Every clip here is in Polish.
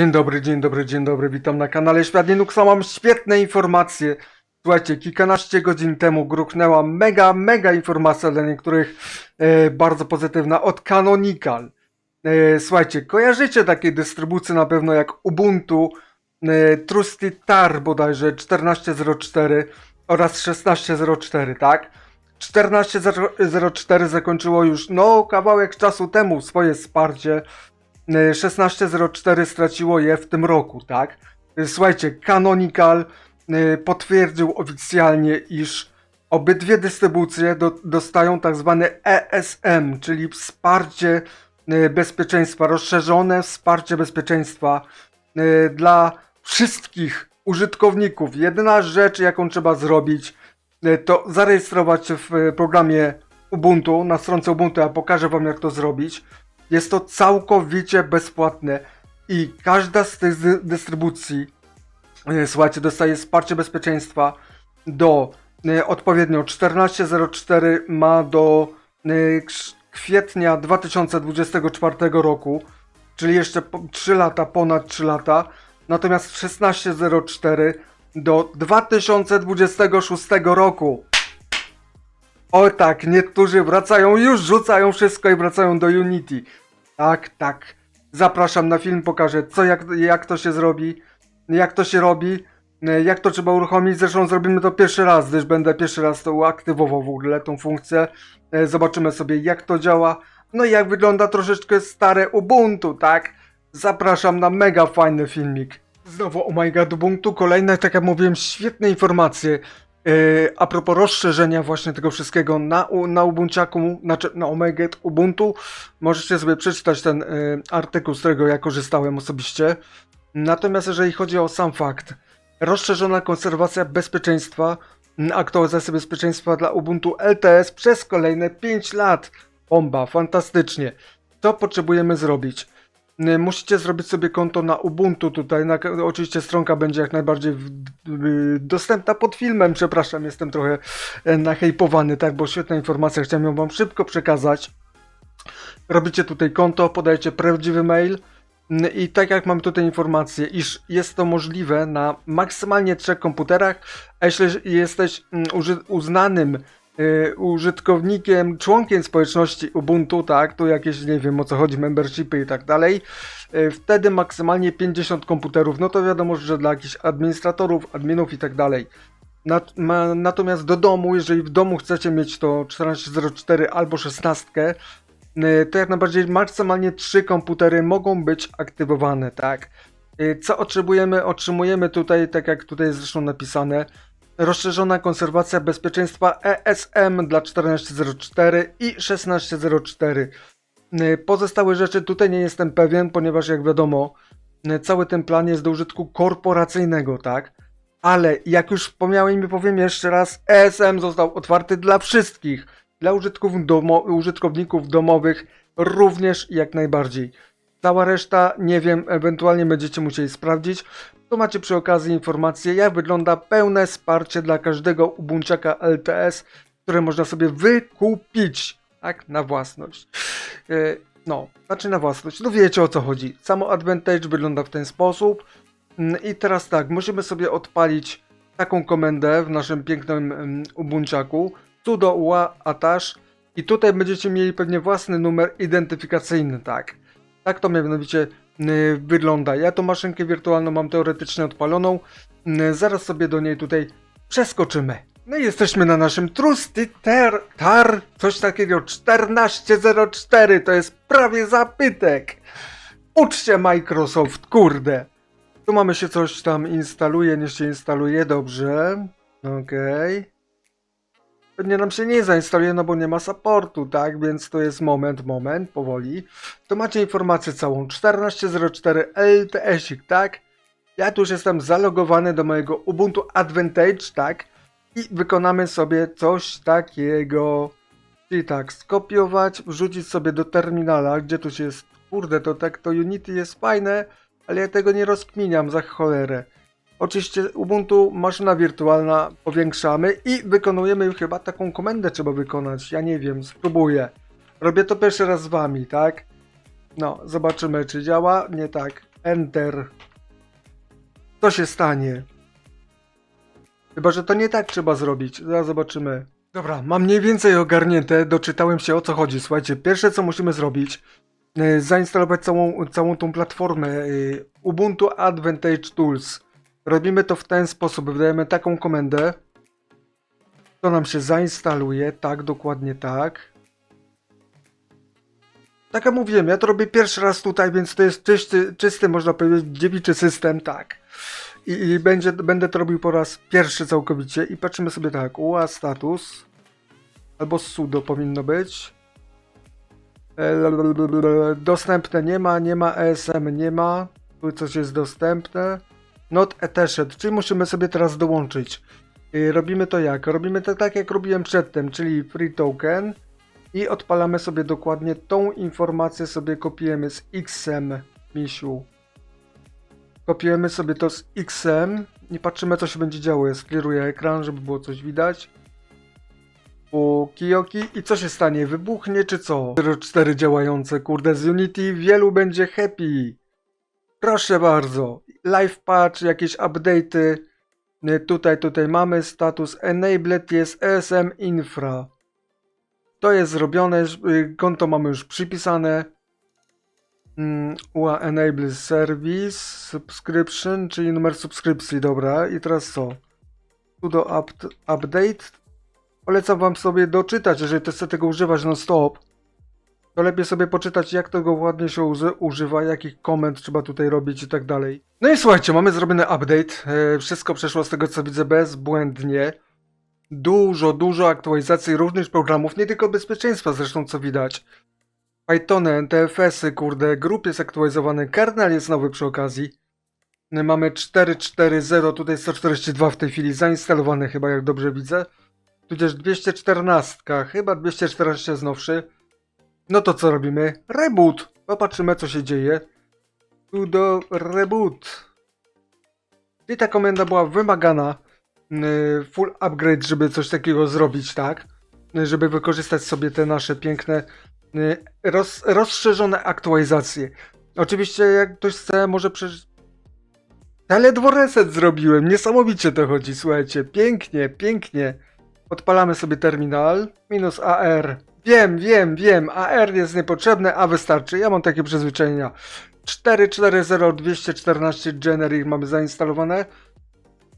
Dzień dobry, dzień dobry, dzień dobry, witam na kanale Świat Linuxa, mam świetne informacje. Słuchajcie, kilkanaście godzin temu gruchnęła mega, mega informacja dla niektórych e, bardzo pozytywna od Canonical. E, słuchajcie, kojarzycie takie dystrybucje na pewno jak Ubuntu, e, Trusty Tar bodajże 14.04 oraz 16.04, tak? 14.04 zakończyło już no kawałek czasu temu swoje wsparcie. E, 16.04 straciło je w tym roku, tak? E, Słuchajcie, Canonical e, potwierdził oficjalnie, iż obydwie dystrybucje do, dostają tak zwane ESM, czyli wsparcie e, bezpieczeństwa, rozszerzone wsparcie bezpieczeństwa e, dla wszystkich użytkowników. Jedyna rzecz, jaką trzeba zrobić, e, to zarejestrować się w e, programie Ubuntu, na stronce Ubuntu, ja pokażę Wam jak to zrobić. Jest to całkowicie bezpłatne i każda z tych dy- dystrybucji, e, słuchajcie, dostaje wsparcie bezpieczeństwa do e, odpowiednio 14.04 ma do e, kwietnia 2024 roku, czyli jeszcze po- 3 lata, ponad 3 lata, natomiast 16.04 do 2026 roku. O tak, niektórzy wracają, już rzucają wszystko i wracają do Unity. Tak, tak. Zapraszam na film, pokażę co, jak, jak to się zrobi, jak to się robi, e, jak to trzeba uruchomić. Zresztą zrobimy to pierwszy raz, gdyż będę pierwszy raz to aktywował w ogóle tą funkcję. E, Zobaczymy sobie jak to działa. No i jak wygląda troszeczkę stare Ubuntu, tak? Zapraszam na mega fajny filmik. Znowu, oh my god, Ubuntu, kolejne, tak jak mówiłem, świetne informacje. E, a propos rozszerzenia właśnie tego wszystkiego na, na Ubunciaku, znaczy na Omega Ubuntu, możecie sobie przeczytać ten e, artykuł, z którego ja korzystałem osobiście. Natomiast jeżeli chodzi o sam fakt, rozszerzona konserwacja bezpieczeństwa, aktualizacja bezpieczeństwa dla Ubuntu LTS przez kolejne 5 lat. Bomba, fantastycznie. Co potrzebujemy zrobić? Y, Musicie zrobić sobie konto na Ubuntu tutaj. Na, oczywiście stronka będzie jak najbardziej w, w, dostępna pod filmem. Przepraszam, jestem trochę e, nachejpowany, tak, bo świetna informacja, chciałem ją wam szybko przekazać. Robicie tutaj konto, podajecie prawdziwy mail mm, i tak jak mam tutaj informację, iż jest to możliwe na maksymalnie trzech komputerach, a jeśli jesteś mm, uznanym użytkownikiem, członkiem społeczności Ubuntu, tak, tu jakieś, nie wiem o co chodzi, membershipy i tak dalej, y, wtedy maksymalnie 50 komputerów, no to wiadomo, że dla jakichś administratorów, adminów i tak dalej. Natomiast do domu, jeżeli w domu chcecie mieć to 1404 albo 16, y, to jak najbardziej maksymalnie 3 komputery mogą być aktywowane, tak. Y, Co otrzymujemy? Otrzymujemy tutaj, tak jak tutaj jest zresztą napisane, rozszerzona konserwacja bezpieczeństwa ESM dla 1404 i 1604. Y, Pozostałe rzeczy tutaj nie jestem pewien, ponieważ jak wiadomo, y, cały ten plan jest do użytku korporacyjnego, tak? Ale jak już wspomniałem i powiem jeszcze raz, ESM został otwarty dla wszystkich, dla domo użytkowników domowych również jak najbardziej. Cała reszta, nie wiem, ewentualnie będziecie musieli sprawdzić. Tu macie przy okazji informację, jak wygląda pełne wsparcie dla każdego Ubunciaka LTS, które można sobie wykupić, tak, na własność. E, No, znaczy na własność. No wiecie o co chodzi. Samo Advantage wygląda w ten sposób. Mm, I teraz tak, musimy sobie odpalić taką komendę w naszym pięknym um, sudo ua atash i tutaj będziecie mieli pewnie własny numer identyfikacyjny, tak. Tak to mianowicie wygląda. Ja tą maszynkę wirtualną mam teoretycznie odpaloną. Y, zaraz sobie do niej tutaj przeskoczymy. No i jesteśmy na naszym Trusty Ter, Tar, coś takiego 1404, to jest prawie zapytek. Uczcie Microsoft, kurde. Tu mamy się coś tam instaluje, niech się instaluje, dobrze. Okej. Pewnie nam się nie zainstaluje, no bo nie ma supportu, tak? Więc to jest moment, moment, powoli. To macie informację całą. 1404 LTS-ik, tak? Ja tu już jestem zalogowany do mojego Ubuntu Advantage, tak? I wykonamy sobie coś takiego. Czyli tak, skopiować, wrzucić sobie do terminala, gdzie tu się jest. Kurde, to tak, to Unity jest fajne, ale ja tego nie rozkminiam za cholerę. Oczywiście Ubuntu, maszyna wirtualna, powiększamy i wykonujemy chyba taką komendę trzeba wykonać. Ja nie wiem, spróbuję. Robię to pierwszy raz z wami, tak? No, zobaczymy czy działa. Nie tak. Enter. Co się stanie? Chyba, że to nie tak trzeba zrobić. Zaraz zobaczymy. Dobra, mam mniej więcej ogarnięte, doczytałem się o co chodzi. Słuchajcie, pierwsze co musimy zrobić, e, zainstalować całą, całą tą platformę e, Ubuntu Advantage Tools. Robimy to w ten sposób, wydajemy taką komendę. To nam się zainstaluje, tak, dokładnie tak. Tak jak mówiłem, ja to robię pierwszy raz tutaj, więc to jest czysty, czysty można powiedzieć, dziewiczy system, tak. I, i będzie, będę to robił po raz pierwszy całkowicie. I patrzymy sobie tak, UA status, albo sudo powinno być. E, Dostępne nie ma, nie ma ESM, nie ma. Tu coś jest dostępne. Not attached, czyli musimy sobie teraz dołączyć. I robimy to jak? Robimy to tak jak robiłem przedtem, czyli free token i odpalamy sobie dokładnie tą informację sobie kopiujemy z XM misiu. Kopiujemy sobie to z XM i patrzymy co się będzie działo. Ja ekran, żeby było coś widać. U Kiyoki i co się stanie? Wybuchnie czy co? 04 działające, kurde, z Unity wielu będzie happy. Proszę bardzo. Live patch, jakieś update'y. Nie, Tutaj, tutaj mamy status enabled jest ESM infra. To jest zrobione, y, konto mamy już przypisane. Mm, UA enable service subscription, czyli numer subskrypcji, dobra. I teraz co? Sudo up, update. Polecam wam sobie doczytać, jeżeli chcecie tego używać non stop. To lepiej sobie poczytać, jak tego ładnie się uży- używa, jakich komend trzeba tutaj robić i tak dalej. No i słuchajcie, mamy zrobiony update. E, wszystko przeszło z tego co widzę bezbłędnie. Dużo, dużo aktualizacji różnych programów, nie tylko bezpieczeństwa zresztą co widać. Pythony, NTFS-y, kurde, grup jest aktualizowany, kernel jest nowy przy okazji. Mamy 4.4.0, tutaj 142 w tej chwili zainstalowane chyba, jak dobrze widzę. Tudzież 214, chyba 214 jest nowszy. No to co robimy? Reboot! Popatrzymy co się dzieje. Sudo reboot. I ta komenda była wymagana. yy, Full upgrade, żeby coś takiego zrobić, tak? Żeby wykorzystać sobie te nasze piękne, yy, roz, rozszerzone aktualizacje. Oczywiście jak ktoś chce, może przecież... Ja ledwo reset zrobiłem, niesamowicie to chodzi, słuchajcie. Pięknie, pięknie. Odpalamy sobie terminal. Minus AR. Wiem, wiem, wiem. AR jest niepotrzebne, a wystarczy. Ja mam takie przyzwyczajenia. 4.4.0 generic mamy zainstalowane.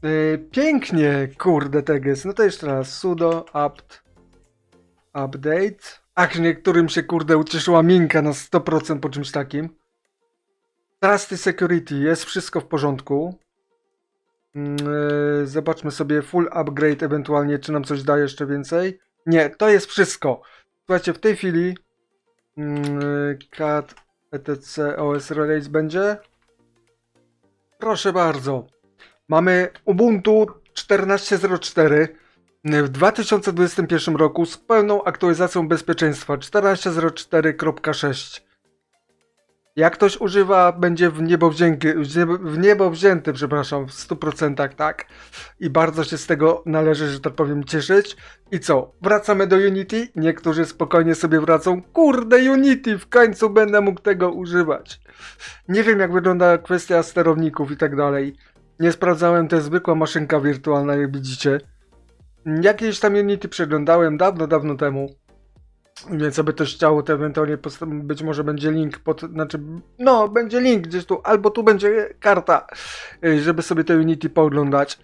Yy, pięknie, kurde teges. No to jeszcze raz. sudo apt update. Ach, niektórym się kurde ucieszyła minka na 100% po czymś takim. Trusty security, jest wszystko w porządku. Yy, Zobaczmy sobie full upgrade ewentualnie, czy nam coś da jeszcze więcej. Nie, to jest wszystko. Słuchajcie, w tej chwili mm, yy, cat etc os release będzie. Proszę bardzo. Mamy Ubuntu 14.04 w 2021 roku z pełną aktualizacją bezpieczeństwa 14.04.6. Jak ktoś używa, będzie w niebo, wzięty, w niebo- wzięty, przepraszam, w 100%, tak? I bardzo się z tego należy, że tak powiem, cieszyć. I co? Wracamy do Unity? Niektórzy spokojnie sobie wracą. Kurde, Unity, w końcu będę mógł tego używać. Nie wiem, jak wygląda kwestia sterowników i tak dalej. Nie sprawdzałem, to jest zwykła maszynka wirtualna, jak widzicie. Jakieś tam Unity przeglądałem dawno, dawno temu. Więc aby ktoś chciał, to ewentualnie być może będzie link pod, znaczy, no, będzie link gdzieś tu, albo tu będzie karta, y, żeby sobie te Unity pooglądać.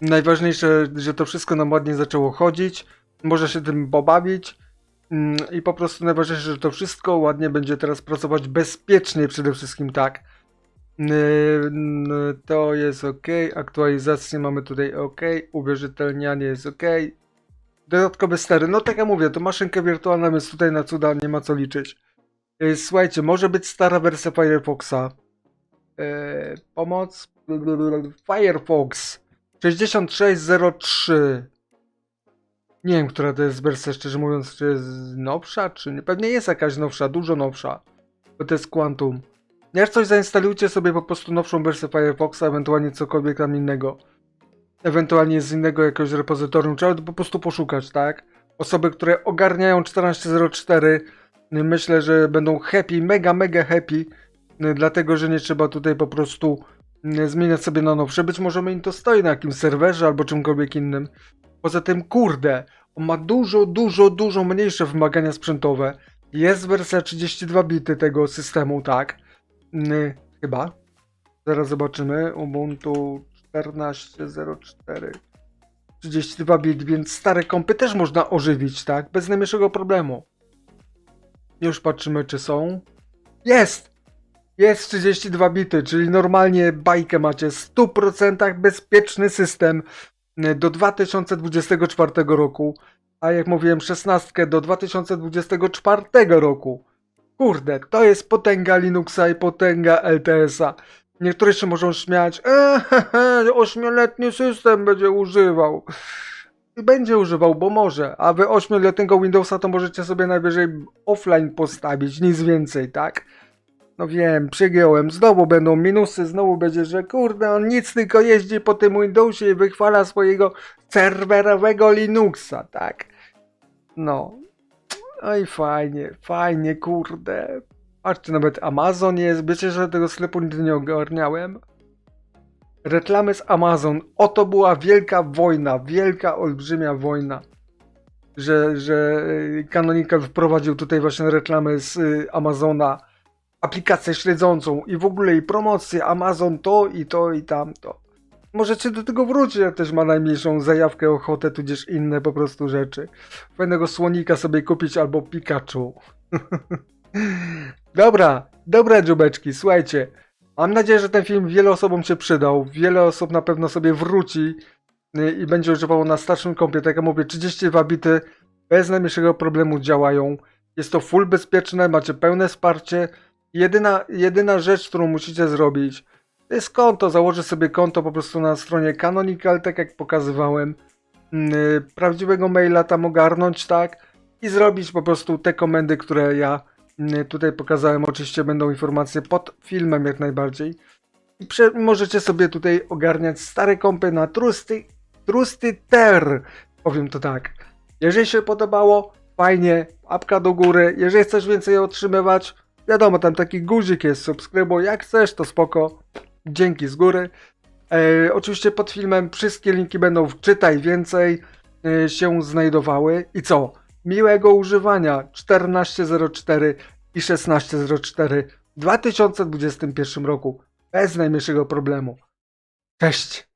Najważniejsze, że to wszystko nam ładnie zaczęło chodzić, może się tym pobawić mm, i po prostu najważniejsze, że to wszystko ładnie będzie teraz pracować bezpiecznie przede wszystkim, tak. Yy, To jest ok, aktualizacje mamy tutaj ok, uwierzytelnianie jest ok, Dodatkowe stery. No tak jak mówię, to maszynka wirtualna, więc tutaj na cuda nie ma co liczyć. Yy, Słuchajcie, może być stara wersja Firefoxa. Yy, pomoc. Firefox 6603. Nie wiem, która to jest wersja, szczerze mówiąc, czy jest nowsza, czy nie. Pewnie jest jakaś nowsza, dużo nowsza. Bo to jest Quantum. Jak coś zainstalujcie sobie po prostu nowszą wersję Firefoxa, ewentualnie cokolwiek tam innego ewentualnie z innego jakiegoś repozytorium, trzeba po prostu poszukać, tak? Osoby, które ogarniają 1404, myślę, że będą happy, mega, mega happy, dlatego że nie trzeba tutaj po prostu y, zmieniać sobie na nowsze. Być może mi to stoi na jakimś serwerze albo czymkolwiek innym. Poza tym, kurde, on ma dużo, dużo, dużo mniejsze wymagania sprzętowe. Jest wersja 32 bity tego systemu, tak? Y, chyba. Zaraz zobaczymy. Ubuntu 14.04. 32 bit, więc stare kompy też można ożywić, tak? Bez najmniejszego problemu. Już patrzymy, czy są. Jest! Jest 32 bity, czyli normalnie bajkę macie. W 100% bezpieczny system y, do 2024 roku. A jak mówiłem, 16 do 2024 roku. Kurde, to jest potęga Linuxa i potęga LTS-a. Niektórzy się mogą śmiać, eee, ośmioletni system będzie używał. I będzie używał, bo może. A wy ośmioletniego Windowsa to możecie sobie najwyżej offline postawić, nic więcej, tak? No wiem, przygiąłem. Znowu będą minusy, znowu będzie, że kurde, on nic tylko jeździ po tym Windowsie i wychwala swojego serwerowego Linuxa, tak? No. Oj, fajnie, fajnie, kurde. Patrzcie, nawet Amazon jest. Wiecie, że tego sklepu nigdy nie ogarniałem? Reklamy z Amazon. Oto była wielka wojna, wielka, olbrzymia wojna. Że, że y, Canonical wprowadził tutaj właśnie reklamę z y, Amazona, aplikację śledzącą i w ogóle i promocję Amazon to i to i tamto. Możecie do tego wrócić, jak też ma najmniejszą zajawkę, ochotę, tudzież inne po prostu rzeczy. Fajnego słonika sobie kupić albo Pikachu. Dobra, dobra dziubeczki, słuchajcie. Mam nadzieję, że ten film wiele osobom się przydał. Wiele osób na pewno sobie wróci y, i będzie używało na starszym kompie. Tak jak mówię, 32 bity bez najmniejszego problemu działają. Jest to full bezpieczne, macie pełne wsparcie. Jedyna, jedyna rzecz, którą musicie zrobić, to jest konto. Założę sobie konto po prostu na stronie Canonical, tak jak pokazywałem. Yy, Prawdziwego maila tam ogarnąć, tak? I zrobić po prostu te komendy, które ja tutaj pokazałem. Oczywiście będą informacje pod filmem jak najbardziej. I prze- możecie sobie tutaj ogarniać stare kompy na trusty, trusty ter. Powiem to tak. Jeżeli się podobało, fajnie, apka do góry. Jeżeli chcesz więcej otrzymywać, wiadomo, tam taki guzik jest, subskrybuj. Jak chcesz, to spoko. Dzięki z góry. E, oczywiście pod filmem wszystkie linki będą w czytaj więcej e, się znajdowały. I co? Miłego używania 14.04 i 16.04 w 2021 roku. Bez najmniejszego problemu. Cześć!